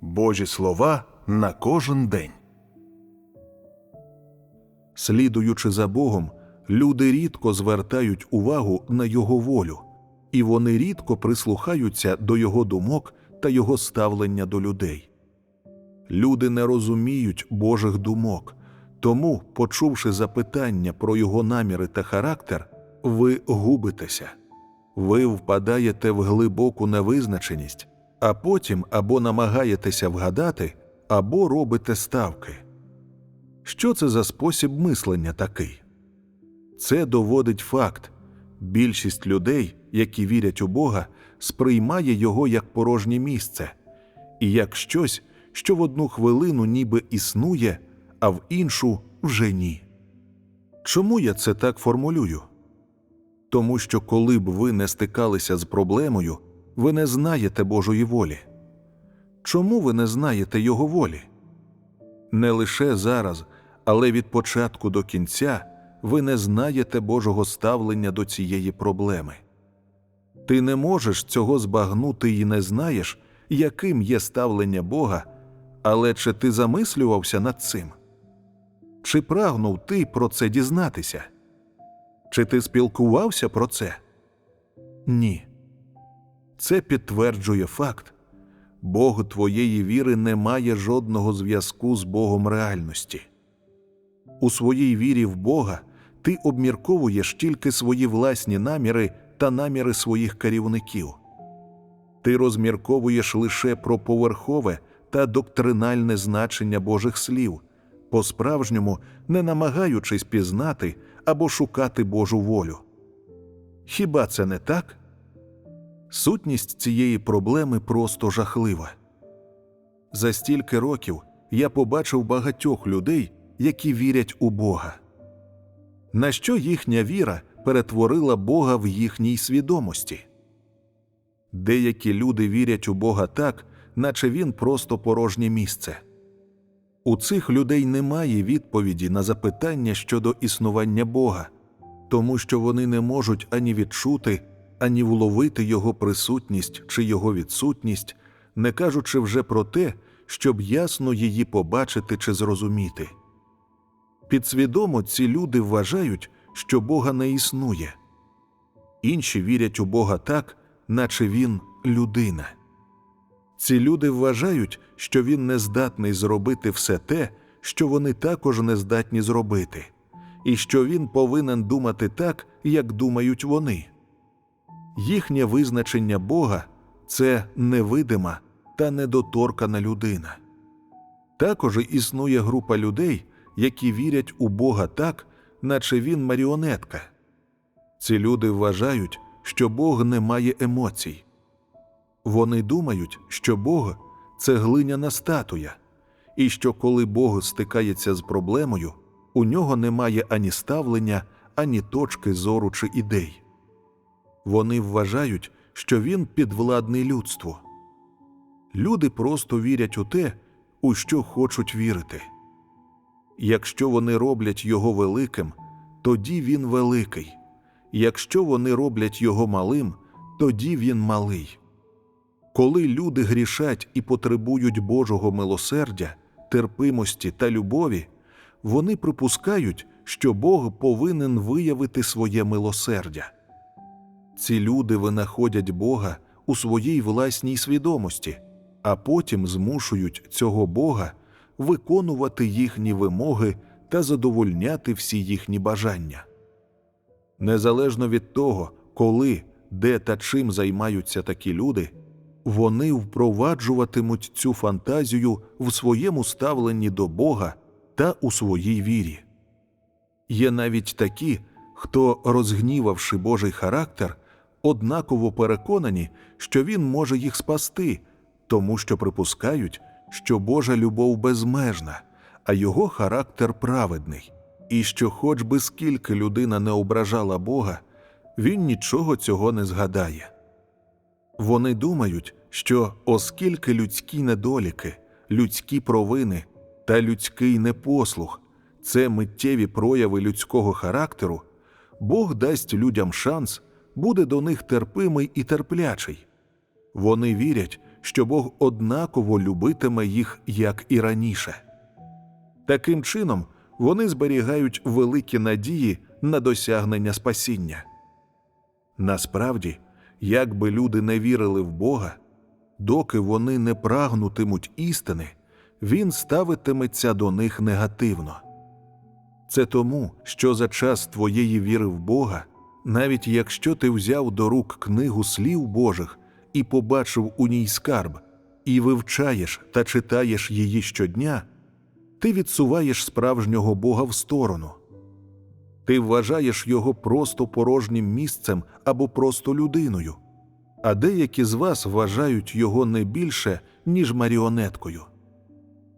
Божі слова на кожен день. Слідуючи за Богом, люди рідко звертають увагу на Його волю, і вони рідко прислухаються до Його думок та Його ставлення до людей. Люди не розуміють Божих думок, тому, почувши запитання про Його наміри та характер, ви губитеся. Ви впадаєте в глибоку невизначеність, а потім або намагаєтеся вгадати, або робите ставки. Що це за спосіб мислення такий? Це доводить факт. Більшість людей, які вірять у Бога, сприймає його як порожнє місце і як щось, що в одну хвилину ніби існує, а в іншу вже ні. Чому я це так формулюю? Тому що коли б ви не стикалися з проблемою, ви не знаєте Божої волі. Чому ви не знаєте Його волі? Не лише зараз, але від початку до кінця ви не знаєте Божого ставлення до цієї проблеми. Ти не можеш цього збагнути і не знаєш, яким є ставлення Бога, але чи ти замислювався над цим? Чи прагнув ти про це дізнатися? Чи ти спілкувався про це? Ні. Це підтверджує факт. Бог твоєї віри не має жодного зв'язку з Богом реальності. У своїй вірі в Бога ти обмірковуєш тільки свої власні наміри та наміри своїх керівників. Ти розмірковуєш лише про поверхове та доктринальне значення Божих слів, по-справжньому не намагаючись пізнати або шукати Божу волю. Хіба це не так? Сутність цієї проблеми просто жахлива. За стільки років я побачив багатьох людей, які вірять у Бога. На що їхня віра перетворила Бога в їхній свідомості? Деякі люди вірять у Бога так, наче він просто порожнє місце. У цих людей немає відповіді на запитання щодо існування Бога, тому що вони не можуть ані відчути, ані вловити Його присутність чи Його відсутність, не кажучи вже про те, щоб ясно її побачити чи зрозуміти. Підсвідомо ці люди вважають, що Бога не існує. Інші вірять у Бога так, наче він людина. Ці люди вважають, що він не здатний зробити все те, що вони також не здатні зробити, і що він повинен думати так, як думають вони. Їхнє визначення Бога це невидима та недоторкана людина. Також існує група людей, які вірять у Бога так, наче він маріонетка. Ці люди вважають, що Бог не має емоцій. Вони думають, що Бог це глиняна статуя, і що коли Бог стикається з проблемою, у нього немає ані ставлення, ані точки зору чи ідей. Вони вважають, що він підвладний людству. Люди просто вірять у те, у що хочуть вірити. Якщо вони роблять його великим, тоді він великий. Якщо вони роблять його малим, тоді він малий. Коли люди грішать і потребують Божого милосердя, терпимості та любові, вони припускають, що Бог повинен виявити своє милосердя. Ці люди винаходять Бога у своїй власній свідомості, а потім змушують цього Бога виконувати їхні вимоги та задовольняти всі їхні бажання. Незалежно від того, коли, де та чим займаються такі люди, вони впроваджуватимуть цю фантазію в своєму ставленні до Бога та у своїй вірі. Є навіть такі, хто, розгнівавши Божий характер, однаково переконані, що він може їх спасти, тому що припускають, що Божа любов безмежна, а його характер праведний, і що, хоч би скільки людина не ображала Бога, він нічого цього не згадає. Вони думають, що оскільки людські недоліки, людські провини та людський непослух це миттєві прояви людського характеру, Бог дасть людям шанс, буде до них терпимий і терплячий. Вони вірять, що Бог однаково любитиме їх, як і раніше. Таким чином, вони зберігають великі надії на досягнення спасіння. Насправді, як би люди не вірили в Бога, доки вони не прагнутимуть істини, Він ставитиметься до них негативно. Це тому, що за час твоєї віри в Бога, навіть якщо ти взяв до рук книгу слів Божих і побачив у ній скарб, і вивчаєш та читаєш її щодня, ти відсуваєш справжнього Бога в сторону. Ти вважаєш його просто порожнім місцем або просто людиною, а деякі з вас вважають його не більше, ніж маріонеткою.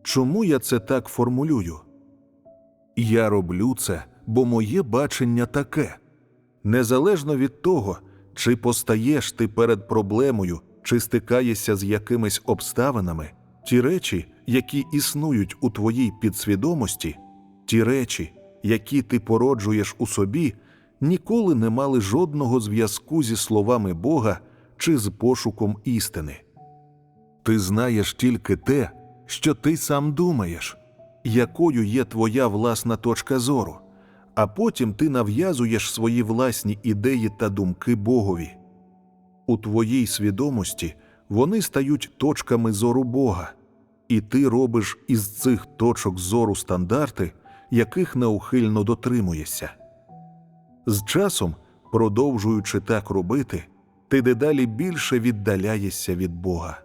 Чому я це так формулюю? Я роблю це, бо моє бачення таке. Незалежно від того, чи постаєш ти перед проблемою, чи стикаєшся з якимись обставинами, ті речі, які існують у твоїй підсвідомості, ті речі, які ти породжуєш у собі, ніколи не мали жодного зв'язку зі словами Бога чи з пошуком істини. Ти знаєш тільки те, що ти сам думаєш, якою є твоя власна точка зору, а потім ти нав'язуєш свої власні ідеї та думки Богові. У твоїй свідомості вони стають точками зору Бога, і ти робиш із цих точок зору стандарти, яких неухильно дотримуєшся. З часом, продовжуючи так робити, ти дедалі більше віддаляєшся від Бога.